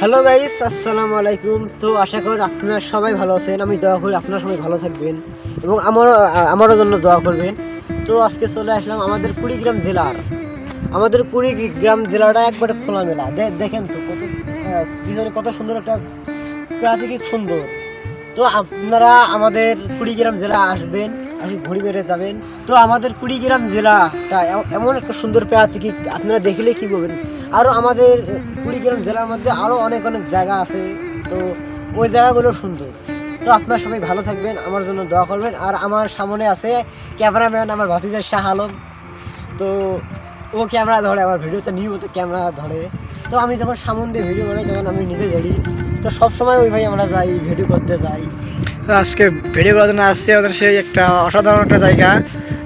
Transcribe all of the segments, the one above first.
Hello guys আসসালামু আলাইকুম। তো আশা করি আপনারা সবাই ভালো আছেন। আমি দোয়া করি আপনারা সবাই ভালো থাকবেন এবং আমারও আমারও জন্য দোয়া করবেন। তো আজকে চলে আসলাম আমাদের কুড়িগ্রাম জেলার। আমাদের কুড়িগ্রাম জেলাটা একবারে খোলামেলা। দেখেন তো কত পিছনে কত সুন্দর একটা প্রাকৃতিক সুন্দর তো আপনারা আমাদের কুড়িগ্রাম জেলা আসবেন। আসি ঘুরে বেড়ে যাবেন। তো আমাদের কুড়িগ্রাম জেলাটা এমন একটা সুন্দর প্রাকৃতিক, আপনারা দেখলে কি বলবেন? আরও আমাদের কুড়িগ্রাম জেলার মধ্যে আরও অনেক অনেক জায়গা আছে। তো ওই জায়গাগুলো সুন্দর। তো আপনার সবাই ভালো থাকবেন, আমার জন্য দোয়া করবেন। আর আমার সামনে আছে ক্যামেরাম্যান আমার ভাতিজার শাহ আলম। তো ও ক্যামেরা ধরে, আমার ভিডিওতে নিয়মিত ক্যামেরা ধরে। তো আমি যখন সামন দিয়ে ভিডিও বানাই, তখন আমি নিজে ধরি। তো সবসময় ওই ভাই আমরা যাই, ভিডিও করতে যাই। আজকে ভিডিও করার জন্য আসছে আমাদের সেই একটা অসাধারণ একটা জায়গা।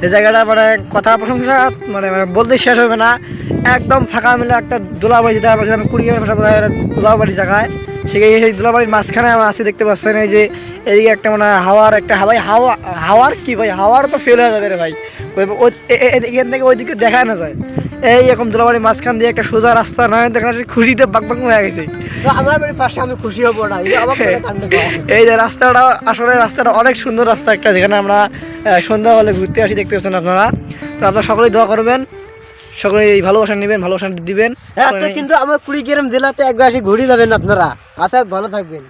যে জায়গাটা মানে কথা প্রশংসা মানে মানে বলতে শেষ হবে না। একদম ফাঁকা মিলে একটা দোলাবাড়ি যেটা যেমন কুড়িগ্রামের দোলাবাড়ি জায়গায়। সেখানে সেই দোলাবাড়ির মাঝখানে আমরা আছি, দেখতে পাচ্ছেন এই যে এদিকে একটা মানে হাওয়ার একটা হাওয়াই হাওয়া, হাওয়ার কি ভাই? হাওয়ার তো ফেল হয়ে যাবে রে ভাই। এখান থেকে ওইদিকে দেখা না যায়। এই রকম দোলাবাড়ির মাঝখান দিয়ে একটা সোজা রাস্তা নয় দেখা যাচ্ছে খুশিতে বাক বাক হয়ে গেছে। আমার বাড়ির পাশে আমি খুশি হব না এই করা। এই যে রাস্তাটা আসলে রাস্তাটা অনেক সুন্দর রাস্তা একটা যেখানে আমরা সন্ধ্যা হলে ঘুরতে আসি দেখতে পাচ্ছেন আপনারা। তো আপনারা সকলেই দোয়া করবেন সকলে এই ভালোবাসা নেবেন ভালোবাসা দিবেন। হ্যাঁ কিন্তু আমার কুড়িগ্রাম জেলাতে একবার এসে ঘুরে যাবেন আপনারা। আচ্ছা ভালো থাকবেন।